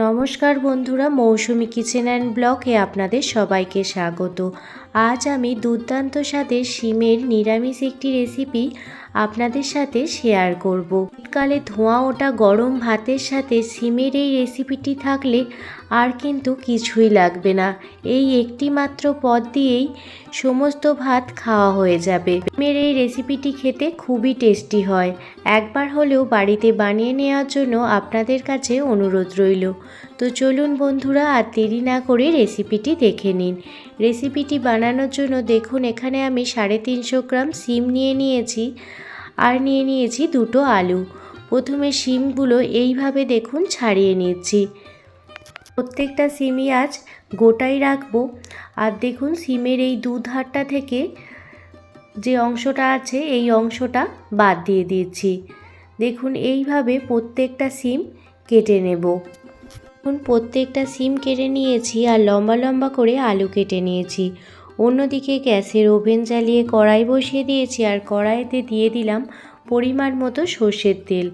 নমস্কার বন্ধুরা মৌসুমী kitchen and ব্লকে আপনাদের সবাইকে স্বাগত। আজ আমি দুর্দান্ত স্বাদের শিমের নিরামিষ একটি রেসিপি আপনাদের সাথে শেয়ার করব। শীতকালে ধোঁয়া ওটা গরম ভাতের সাথে শিমের এই রেসিপিটি থাকলে আর কিন্তু কিছুই লাগবে না। এই একটি মাত্র পদ দিয়েই সমস্ত ভাত খাওয়া হয়ে যাবে। শিমের এই রেসিপিটি খেতে খুবই টেস্টি হয়। একবার হলেও বাড়িতে বানিয়ে নেওয়ার জন্য আপনাদের কাছে অনুরোধ রইল। তো চলুন বন্ধুরা আর দেরি না করে রেসিপিটি দেখে নিন। রেসিপিটি বানানোর জন্য দেখুন, এখানে আমি সাড়ে তিনশো গ্রাম সিম নিয়ে নিয়েছি আর নিয়ে নিয়েছি দুটো আলু। প্রথমে সিমগুলো এইভাবে দেখুন ছাড়িয়ে নিচ্ছি। প্রত্যেকটা সিমই আজ গোটাই রাখব। আর দেখুন সিমের এই দু ধারটা থেকে যে অংশটা আছে, এই অংশটা বাদ দিয়ে দিচ্ছি। দেখুন, এইভাবে প্রত্যেকটা সিম কেটে নেব। এখন প্রত্যেকটা সিম কেটে নিয়েছি আর লম্বা লম্বা করে আলু কেটে নিয়েছি। অন্যদিকে গ্যাসের ওভেন জ্বালিয়ে কড়াই বসিয়ে দিয়েছি আর কড়াইতে দিয়ে দিলাম পরিমাণ মতো সর্ষের তেল।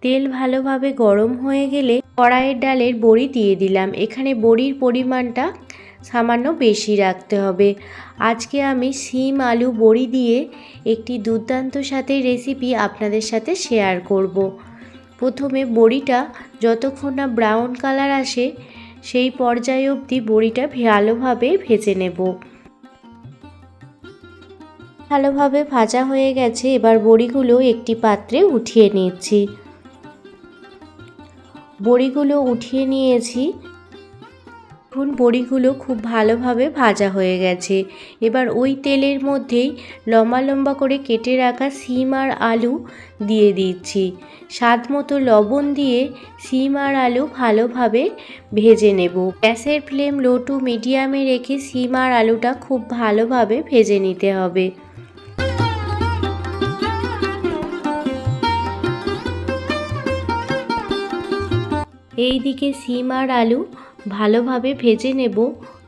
তেল ভালোভাবে গরম হয়ে গেলে কড়াইয়ের ডালের বড়ি দিয়ে দিলাম। এখানে বড়ির পরিমাণটা সামান্য বেশি রাখতে হবে। আজকে আমি সিম, আলু, বড়ি দিয়ে একটি দুর্দান্ত সাথে রেসিপি আপনাদের সাথে শেয়ার করব। প্রথমে বড়িটা যতক্ষণ না ব্রাউন কালার আসে, সেই পর্যায়ে অবধি বড়িটা ভালোভাবে ভেজে নেব। ভালোভাবে ভাজা হয়ে গেছে, এবার বড়িগুলো একটি পাত্রে উঠিয়ে নিয়েছি। বড়িগুলো উঠিয়ে নিয়েছি এখন বড়িগুলো খুব ভালোভাবে ভাজা হয়ে গেছে। এবার ওই তেলের মধ্যেই লম্বা লম্বা করে কেটে রাখা সিম আর আলু দিয়ে দিচ্ছি। স্বাদ মতো লবণ দিয়ে সিম আর আলু ভালোভাবে ভেজে নেব। গ্যাসের ফ্লেম লো টু মিডিয়ামে রেখে সিম আর আলুটা খুব ভালোভাবে ভেজে নিতে হবে। এই দিকে সিম আর আলু ভালোভাবে ভেজে নেব।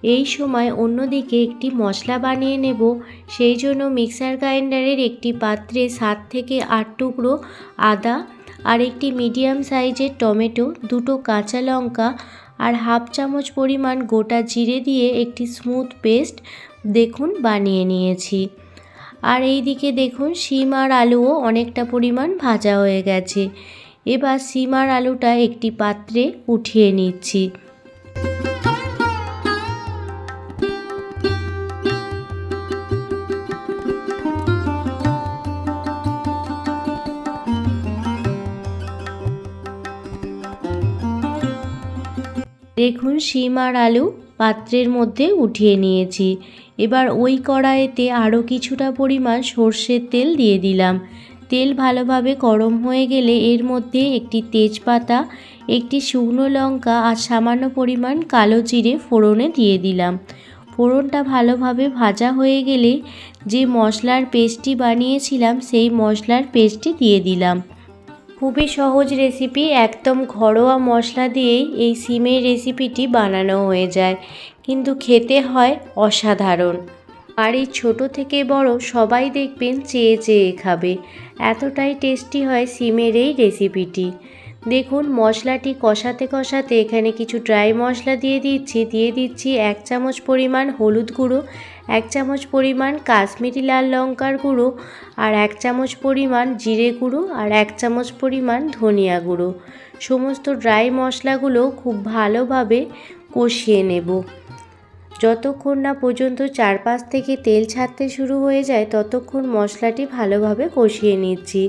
এই সময় অন্যদিকে একটি মশলা বানিয়ে নেব। সেই জন্য মিক্সার গ্রাইন্ডারের একটি পাত্রে সাত থেকে আট টুকরো আদা আর একটি মিডিয়াম সাইজের টমেটো, দুটো কাঁচা লঙ্কা আর হাফ চামচ পরিমাণ গোটা জিরে দিয়ে একটি স্মুথ পেস্ট দেখুন বানিয়ে নিয়েছি। আর এই দিকে দেখুন শিম আর আলুও অনেকটা পরিমাণ ভাজা হয়ে গেছে। এবার সিম আর আলুটা একটি পাত্রে উঠিয়ে নিচ্ছি। দেখুন শিম আর আলু পাত্রের মধ্যে উঠিয়ে নিয়েছি। এবার ওই কড়াইতে আরও কিছুটা পরিমাণ সর্ষের তেল দিয়ে দিলাম। তেল ভালোভাবে গরম হয়ে গেলে এর মধ্যে একটি তেজপাতা, একটি শুকনো লঙ্কা আর সামান্য পরিমাণ কালো জিরে ফোড়নে দিয়ে দিলাম। ফোড়নটা ভালোভাবে ভাজা হয়ে গেলে যে মশলার পেস্টটি বানিয়েছিলাম সেই মশলার পেস্টটি দিয়ে দিলাম। খুবই সহজ রেসিপি একদম ঘরোয়া মশলা দিয়েই এই সিমের রেসিপিটি বানানো হয়ে যায়। কিন্তু খেতে হয় অসাধারণ। বাড়ির ছোট থেকে বড় সবাই দেখবেন চেয়ে চেয়ে খাবে। এতটাই টেস্টি হয় সিমের এই রেসিপিটি দেখুন, মশলাটি কষাতে কষাতে এখানে কিছু ড্রাই মশলা দিয়ে দিচ্ছি। দিয়ে দিচ্ছি এক চামচ পরিমাণ হলুদ গুঁড়ো, এক চামচ পরিমাণ কাশ্মীরি লাল লঙ্কার গুঁড়ো আর এক চামচ পরিমাণ জিরে গুঁড়ো আর এক চামচ পরিমাণ ধনিয়া গুঁড়ো। সমস্ত ড্রাই মশলাগুলো খুব ভালোভাবে কষিয়ে নেব। যতক্ষণ না পর্যন্ত চারপাশ থেকে তেল ছাড়তে শুরু হয়ে যায়, ততক্ষণ মশলাটি ভালোভাবে কষিয়ে নিচ্ছি।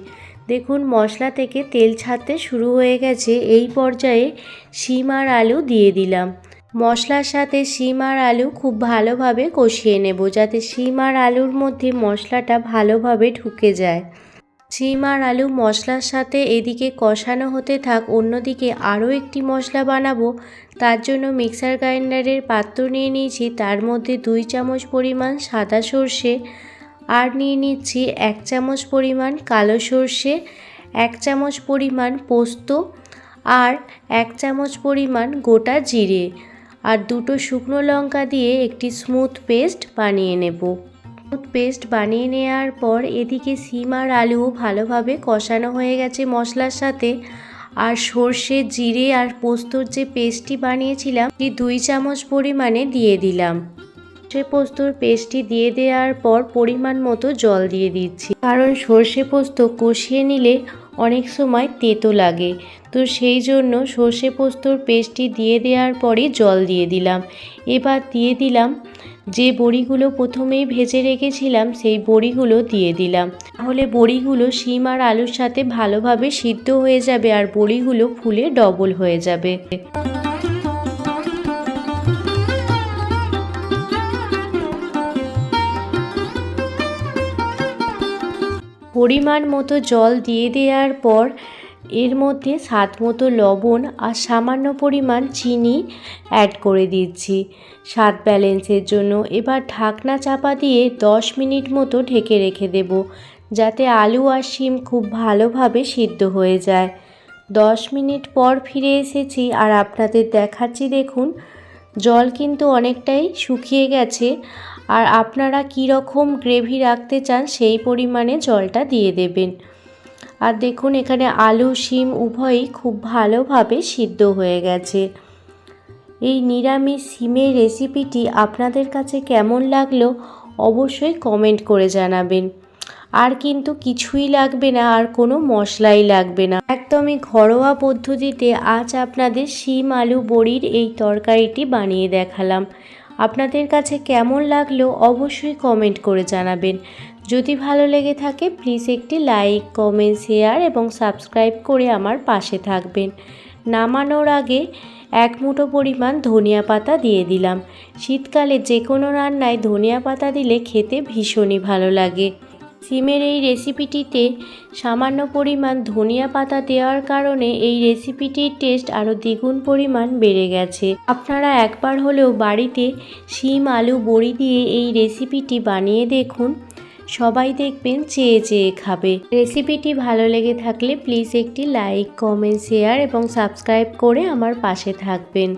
দেখুন, মশলা থেকে তেল ছাড়তে শুরু হয়ে গেছে। এই পর্যায়ে শিম আর আলু দিয়ে দিলাম। মশলার সাথে শিম আর আলু খুব ভালোভাবে কষিয়ে নেব, যাতে শিম আর আলুর মধ্যে মশলাটা ভালোভাবে ঢুকে যায়। শিম আর আলু মশলার সাথে এদিকে কষানো হতে থাক, অন্যদিকে আরও একটি মশলা বানাবো। তার জন্য মিক্সার গ্রাইন্ডারের পাত্র নিয়ে নিয়েছি। তার মধ্যে দুই চামচ পরিমাণ সাদা সর্ষে আর নিয়ে নিচ্ছি এক চামচ পরিমাণ কালো সর্ষে, এক চামচ পরিমাণ পোস্ত আর এক চামচ পরিমাণ গোটা জিরে আর দুটো শুকনো লঙ্কা দিয়ে একটি স্মুথ পেস্ট বানিয়ে নেব। স্মুথ পেস্ট বানিয়ে নেওয়ার পর এদিকে সিম আর আলুও ভালোভাবে কষানো হয়ে গেছে মশলার সাথে আর সর্ষে, জিরে আর পোস্তর যে পেস্টটি বানিয়েছিলাম দুই চামচ পরিমাণে দিয়ে দিলাম। সর্ষে পোস্তর পেস্টটি দিয়ে দেওয়ার পর পরিমাণ মতো জল দিয়ে দিচ্ছি। কারণ সর্ষে পোস্ত কষিয়ে নিলে অনেক সময় তেতো লাগে। তো সেই জন্য সর্ষে পোস্তর পেস্টটি দিয়ে দেওয়ার পরে জল দিয়ে দিলাম। এবার দিয়ে দিলাম যে বড়িগুলো প্রথমেই ভেজে রেখেছিলাম, সেই বড়িগুলো দিয়ে দিলাম। তাহলে বড়িগুলো শিম আর আলুর সাথে ভালোভাবে সিদ্ধ হয়ে যাবে আর বড়িগুলো ফুলে ডবল হয়ে যাবে। পরিমাণ মতো জল দিয়ে দেওয়ার পর এর মধ্যে স্বাদ মতো লবণ আর সামান্য পরিমাণ চিনি অ্যাড করে দিচ্ছি। স্বাদ ব্যালেন্সের জন্য এবার ঢাকনা চাপা দিয়ে দশ মিনিট মতো ঢেকে রেখে দেব, যাতে আলু আর শিম খুব ভালোভাবে সিদ্ধ হয়ে যায়। দশ মিনিট পর ফিরে এসেছি আর আপনাদের দেখাচ্ছি দেখুন, জল কিন্তু অনেকটাই শুকিয়ে গেছে আর আপনারা কী রকম গ্রেভি রাখতে চান সেই পরিমাণে জলটা দিয়ে দেবেন। আর দেখুন, এখানে আলু, শিম উভয়ই খুব ভালোভাবে সিদ্ধ হয়ে গেছে। এই নিরামিষ শিমের রেসিপিটি আপনাদের কাছে কেমন লাগল অবশ্যই কমেন্ট করে জানাবেন। আর কিন্তু কিছুই লাগবে না, আর কোনো মশলাই লাগবে না। একদমই ঘরোয়া পদ্ধতিতে আজ আপনাদের শিম, আলু, বড়ির এই তরকারিটি বানিয়ে দেখালাম। আপনাদের কাছে কেমন লাগল অবশ্যই কমেন্ট করে জানাবেন। যদি ভালো লেগে থাকে প্লিজ একটি লাইক কমেন্ট শেয়ার এবং সাবস্ক্রাইব করে আমার পাশে থাকবেন। নামানোর আগে এক মুঠো পরিমাণ ধনিয়া পাতা দিয়ে দিলাম। শীতকালে যে কোনো রান্নায় ধনিয়া পাতা দিলে খেতে ভীষণই ভালো লাগে। সিমের এই রেসিপিটিতে সামান্য পরিমাণ ধনিয়া পাতা দেওয়ার কারণে এই রেসিপিটির টেস্ট আরও দ্বিগুণ পরিমাণ বেড়ে গেছে। আপনারা একবার হলেও বাড়িতে শিম, আলু, বড়ি দিয়ে এই রেসিপিটি বানিয়ে দেখুন। সবাই দেখবেন চেয়ে চেয়ে খাবে। রেসিপিটি ভালো লেগে থাকলে প্লিজ একটি লাইক, কমেন্ট, শেয়ার এবং সাবস্ক্রাইব করে আমার পাশে থাকবেন।